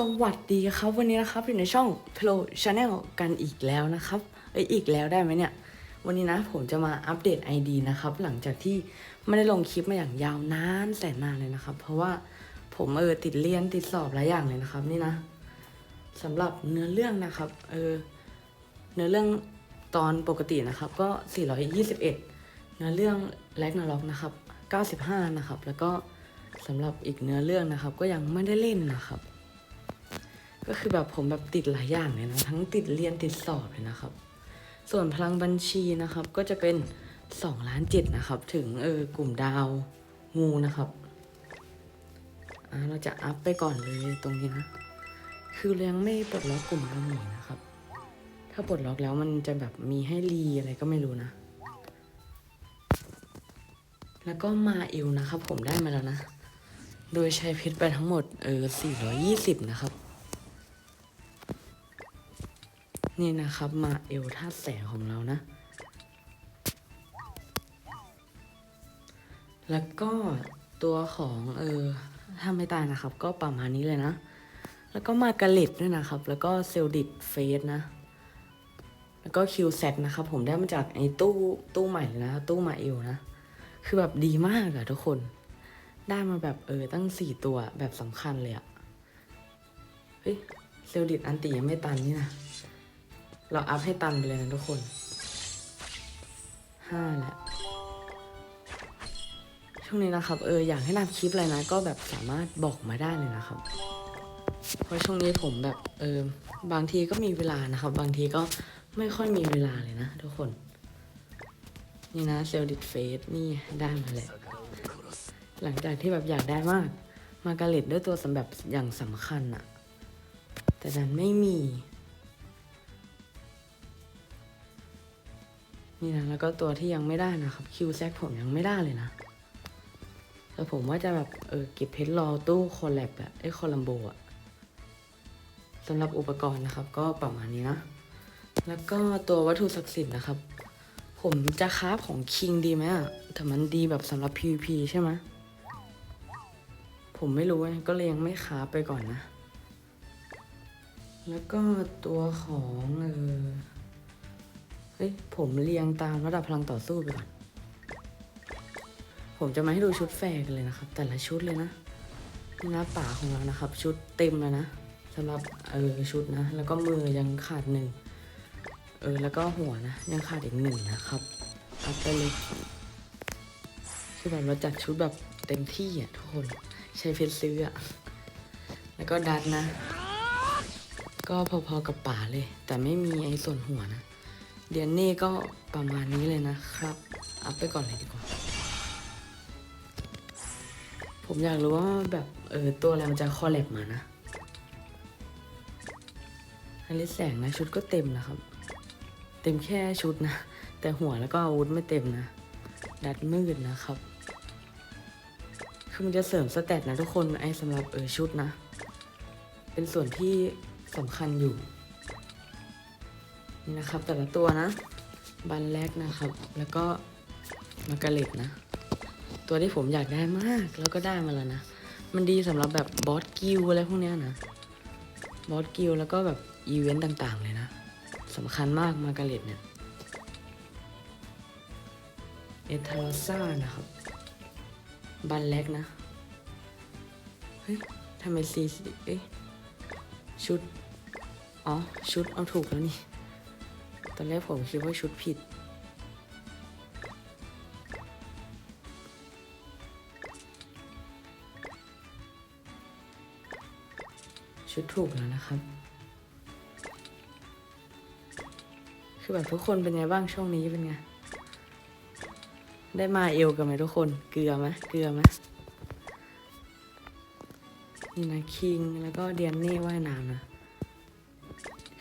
สวัสดีครับวันนี้นะครับอยู่ในช่อง Pro Channel กันอีกแล้วนะครับเอ้ยอีกแล้วได้ไหมเนี่ย วันนี้นะผมจะมาอัปเดต ID นะครับ หลังจากที่ไม่ได้ลงคลิปมาอย่างยาวนานแสนนานเลยนะครับ เพราะว่าผมเออติดเรียนติดสอบหลายอย่างเลยนะครับ นี่นะสำหรับเนื้อเรื่องนะครับเออเนื้อเรื่องตอนปกตินะครับ ก็ 421 เนื้อเรื่องแลกนาล็อกนะครับ 95 นะครับ แล้วก็สำหรับอีกเนื้อเรื่องนะครับ ก็ยังไม่ได้เล่นนะครับ ก็คือแบบผมแบบติดหลายอย่างเลยนะทั้งติดเรียนติดสอบเลยนะครับ ส่วนพลังบัญชีนะครับ ก็จะเป็น2ล้านเจ็ดนะครับ ถึงเออกลุ่มดาวงูนะครับอ่าเราจะอัพไปก่อนเลยตรงนี้นะ คือเรายังไม่ปลดล็อกกลุ่มดาวหมีนะครับ ถ้าปลดล็อกแล้วมันจะแบบมีให้รีอะไรก็ไม่รู้นะ แล้วก็มาอิวนะครับ ผมได้มาแล้วนะ โดยใช้เพชรไปทั้งหมดเออ420 นะครับ นี่นะครับมาเอลท่าแสของเรานะ แล้วก็ตัวของเออถ้าไม่ตายนะครับ ก็ประมาณนี้เลยนะ แล้วก็มากระเล็ดด้วยนะครับ แล้วก็เซลดิตเฟสนะ แล้วก็คิวแซตนะครับ ผมได้มาจากไอ้ตู้ตู้ใหม่เลยนะ ตู้มาเอลนะ คือแบบดีมากอะทุกคน ได้มาแบบเออตั้งสี่ตัวแบบสำคัญเลยอะเฮ้ยเซลดิตอันตียังไม่ตันนี่นะ เราอัพให้ตันไปเลยนะทุกคนห้าแล้วช่วงนี้นะครับเอออยากให้ทำคลิปอะไรนะ ก็แบบสามารถบอกมาได้เลยนะครับ เพราะช่วงนี้ผมแบบเออบางทีก็มีเวลานะครับ บางทีก็ไม่ค่อยมีเวลาเลยนะทุกคน นี่นะเซลดิตเฟสนี่ได้มาแล้วหลังจากที่แบบอยากได้มาก มาการเล็ตด้วยตัวสำแบบอย่างสำคัญอะแต่ดันไม่มี นี่นะแล้วก็ตัวที่ยังไม่ได้นะครับคิวแซกผมยังไม่ได้เลยนะแต่ผมว่าจะแบบเออเก็บเพชรรอตู้คอลแลบอะไอ้คอลัมโบอะสำหรับอุปกรณ์นะครับ ก็ประมาณนี้นะ แล้วก็ตัววัตถุศักดิ์สิทธิ์นะครับ ผมจะคราฟของคิงดีไหมอะแต่มันดีแบบสำหรับ PVP ใช่ไหมผมไม่รู้ไงก็เลยยังไม่คราฟไปก่อนนะ แล้วก็ตัวของเออ เฮ้ยผมเรียงตามระดับพลังต่อสู้ไปก่อน ผมจะมาให้ดูชุดแฟร์กันเลยนะครับ แต่ละชุดเลยนะนี่นะป่าของเรานะครับ ชุดเต็มแล้วนะสำหรับเออชุดนะ แล้วก็มือยังขาดหนึ่งเออแล้วก็หัวนะ ยังขาดอีกหนึ่งนะครับเอาไปเลยคือแบบเราจัดชุดแบบเต็มที่อะทุกคนใช้เพชรซื้ออะแล้วก็ดัดนะ ก็พอๆกับป่าเลย แต่ไม่มีไอ้ส่วนหัวนะ เดือนนี้ก็ประมาณนี้เลยนะครับ อัพไปก่อนเลยดีกว่า ผมอยากรู้ว่าแบบเออตัวอะไรมันจะคอลแลบมานะอันนี้แสงนะชุดก็เต็มนะครับ เต็มแค่ชุดนะ แต่หัวแล้วก็อาวุธไม่เต็มนะ ดัดมืดนะครับ คือมันจะเสริมสเตตนะทุกคนไอ้สำหรับเออชุดนะ เป็นส่วนที่สำคัญอยู่ นี่นะครับ แต่ละตัวนะ บันแรกนะครับ แล้วก็มาการเล็ตนะ ตัวที่ผมอยากได้มากแล้วก็ได้มาแล้วนะ มันดีสำหรับแบบบอสกิลอะไรพวกเนี้ยนะบอสกิลแล้วก็แบบอีเวนต์ต่างๆเลยนะสำคัญมากมาการเล็ตเนี่ยเอทาซ่านะครับ บันแรกนะ เฮ้ยทำไมซีเอ๊ะชุด อ๋อ ชุดเอาถูกแล้วนี่ ตอนแรกผมคิดว่าชุดผิด ชุดถูกแล้วนะครับ คือแบบทุกคนเป็นไงบ้างช่วงนี้เป็นไง ได้มาเอวกันไหมทุกคน เกลือไหมเกลือไหมนี่นะคิงแล้วก็เดียนนี่ว่ายน้ำนะ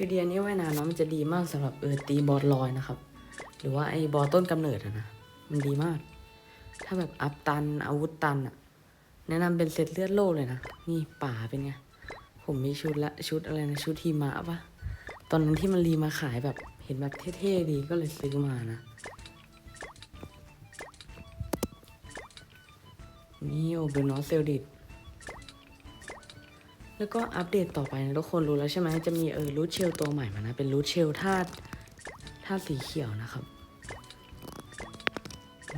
คือเดียนนี่ว่ายน้ำนะมันจะดีมากสำหรับเออตีบอสลอยนะครับ หรือว่าไอ้บอต้นกำเนิดอะนะ มันดีมาก ถ้าแบบอัพตันอาวุธตันอะแนะนำเป็นเซตเลือดโลเลยนะ นี่ป่าเป็นไง ผมมีชุดละชุดอะไรนะชุดทีมะปะตอนนั้นที่มันรีมาขายแบบเห็นแบบเท่ๆดีก็เลยซื้อมานะ นี่โอเบนอสเซลดิต แล้วก็อัปเดตต่อไปนะทุกคนรู้แล้วใช่ไหมจะมีเออรูทเชลตัวใหม่มานะ เป็นรูทเชลธาตุธาตุสีเขียวนะครับ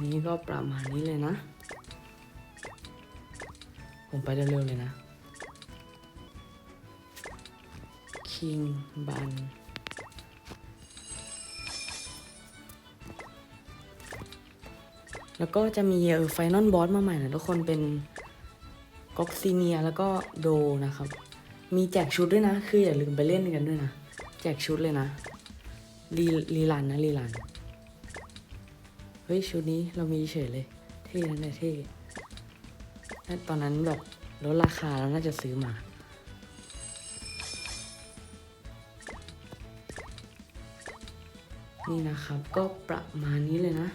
นี่ก็ประมาณนี้เลยนะ ผมไปเร็วๆเลยนะคิงบันแล้วก็จะมีเออไฟนอลบอสมาใหม่นะทุกคนเป็น็อกซีเนียแล้วก็โดนะครับ มีแจกชุดด้วยนะ คืออย่าลืมไปเล่นกันด้วยนะ แจกชุดเลยนะรีรีลันนะรีลัน เฮ้ย ชุดนี้เรามีเฉยเลย เท่นะเนี่ยเท่ตอนนั้นแบบลดราคาแล้วน่าจะซื้อมานี่นะครับก็ประมาณนี้เลยนะ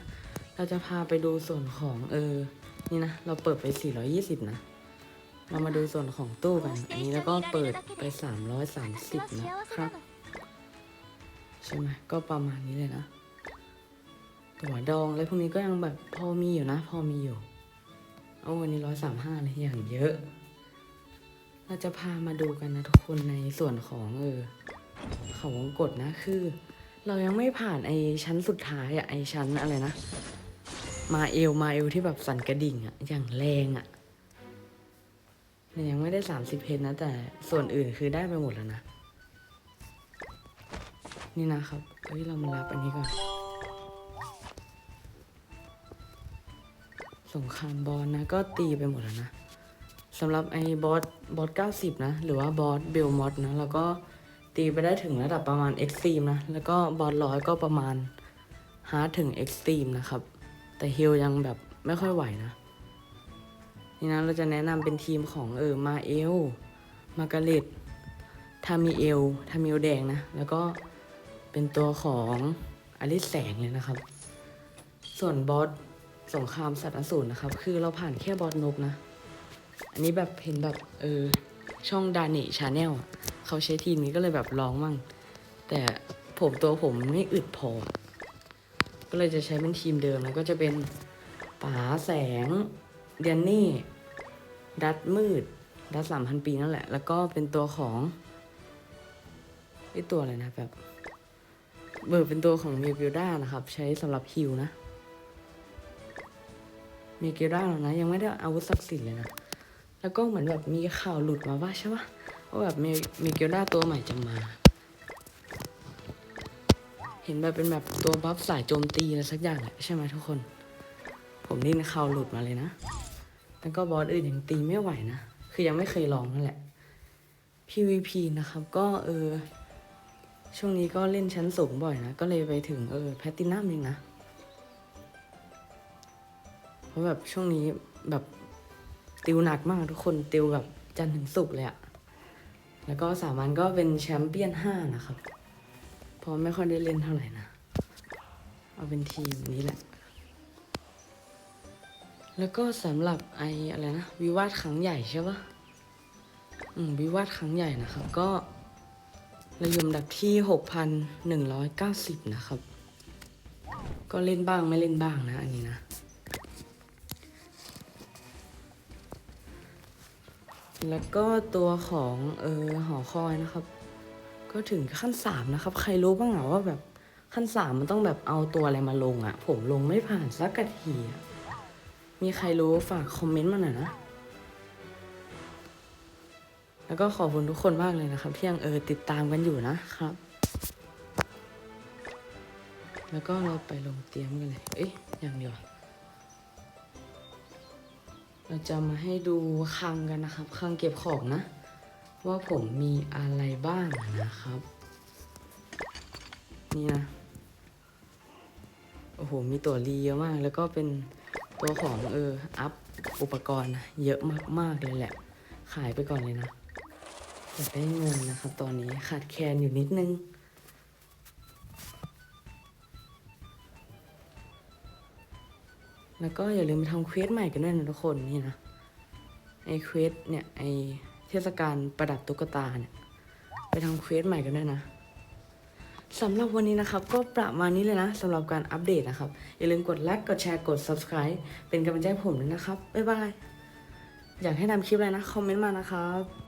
เราจะพาไปดูส่วนของเออ นี่นะ เราเปิดไป 420 นะ เรามาดูส่วนของตู้กัน อันนี้แล้วก็เปิดไป 330 นะครับ ใช่ไหมก็ประมาณนี้เลยนะ ตั๋วดองอะไรพวกนี้ก็ยังแบบพอมีอยู่นะ พอมีอยู่ เอาวันนี้ร้อยสามห้าเลยอย่างเยอะ เราจะพามาดูกันนะทุกคนในส่วนของเออเขาวงกดนะคือ เรายังไม่ผ่านไอชั้นสุดท้ายอะไอชั้นอะไรนะ มาเอลมาเอลที่แบบสั่นกระดิ่งอะอย่างแรงอะ เนี่ยยังไม่ได้สามสิบเพนนะแต่ส่วนอื่นคือได้ไปหมดแล้วนะ นี่นะครับเอ้ยเรามารับอันนี้ก่อน สงครามบอสนะ ก็ตีไปหมดแล้วนะสำหรับไอ้บอสบอส90นะ หรือว่าบอสเบลมอสนะ แล้วก็ตีไปได้ถึงระดับประมาณเอ็กซ์ตรีมนะ แล้วก็บอสร้อยก็ประมาณฮาร์ดถึงเอ็กซ์ตรีมนะครับ แต่ฮิลยังแบบไม่ค่อยไหวนะ นี่นะเราจะแนะนำเป็นทีมของเออมาเอล มาการเล็ตทามิเอล ทามิเอลแดงนะ แล้วก็เป็นตัวของอลิสแสงเลยนะครับ ส่วนบอสสงครามสัตว์อสูรนะครับ คือเราผ่านแค่บอสนกนะ อันนี้แบบเห็นแบบเออช่องดานิชาแนลเขาใช้ทีมนี้ก็เลยแบบลองมั่ง แต่ผมตัวผมไม่อึดพอ ก็เลยจะใช้เป็นทีมเดิมแล้วก็จะเป็นป๋าแสง เดียนนี่ ดัดมืด ดัดสามพันปีนั่นแหละ แล้วก็เป็นตัวของไอตัวอะไรนะแบบเบอร์เป็นตัวของมิวบิลด้านะครับ ใช้สำหรับฮิลนะมีเกด้าแล้วนะ ยังไม่ได้อาวุธศักดิ์สิทธิ์เลยนะ แล้วก็เหมือนแบบมีข่าวหลุดมาว่าใช่ปะว่าแบบมีมีเกด้าตัวใหม่จะมา เห็นแบบเป็นแบบตัวบัฟสายโจมตีอะไรสักอย่างแหละใช่ไหมทุกคน ผมได้ยินข่าวหลุดมาเลยนะ แล้วก็บอสอื่นยังตีไม่ไหวนะ คือยังไม่เคยลองนั่นแหละ PVP นะครับ ก็เออ ช่วงนี้ก็เล่นชั้นสูงบ่อยนะ ก็เลยไปถึงเออแพตตินัมเองนะ เพราะแบบช่วงนี้แบบติวหนักมากทุกคนติวแบบจันถึงศุกเลยอะแล้วก็สามัญก็เป็นแชมเปี้ยนห้านะครับ เพราะไม่ค่อยได้เล่นเท่าไหร่นะ เอาเป็นทีมนี้แหละ แล้วก็สำหรับไออะไรนะวิวาทครั้งใหญ่ใช่ปะอืมวิวาทครั้งใหญ่นะครับก็ราอยู่อันดับที่หกพันหนึ่งร้อยเก้าสิบนะครับ ก็เล่นบ้างไม่เล่นบ้างนะ อันนี้นะ แล้วก็ตัวของเออหอคอยนะครับ ก็ถึงขั้นสามนะครับ ใครรู้บ้างเหรอว่าแบบขั้นสามมันต้องแบบเอาตัวอะไรมาลงอะผมลงไม่ผ่านสักกะทีอะ มีใครรู้ฝากคอมเมนต์มาหน่อยนะ แล้วก็ขอบคุณทุกคนมากเลยนะครับที่ยังเออติดตามกันอยู่นะครับ แล้วก็เราไปลงเตรียมกันเลย เอ้ยอย่างเดียว เราจะมาให้ดูคลังกันนะครับคลังเก็บของนะ ว่าผมมีอะไรบ้างนะครับ นี่นะ โอ้โห มีตัวรีเยอะมาก แล้วก็เป็น ตัวของเอออัพอุปกรณ์นะเยอะมากๆเลยแหละ ขายไปก่อนเลยนะอยากได้เงินนะครับ ตอนนี้ขาดแคลนอยู่นิดนึง แล้วก็อย่าลืมไปทำเควสใหม่กันด้วยนะทุกคนนี่นะไอเควสเนี่ยไอเทศกาลประดับตุ๊กตาเนี่ยไปทำเควสใหม่กันด้วยนะ สำหรับวันนี้นะครับ ก็ประมาณนี้เลยนะสำหรับการอัปเดตนะครับ อย่าลืมกดไลค์กดแชร์กด subscribe เป็นกำลังใจให้ผมด้วยนะครับ บ๊ายบาย อยากให้ทำคลิปอะไรนะ คอมเมนต์มานะครับ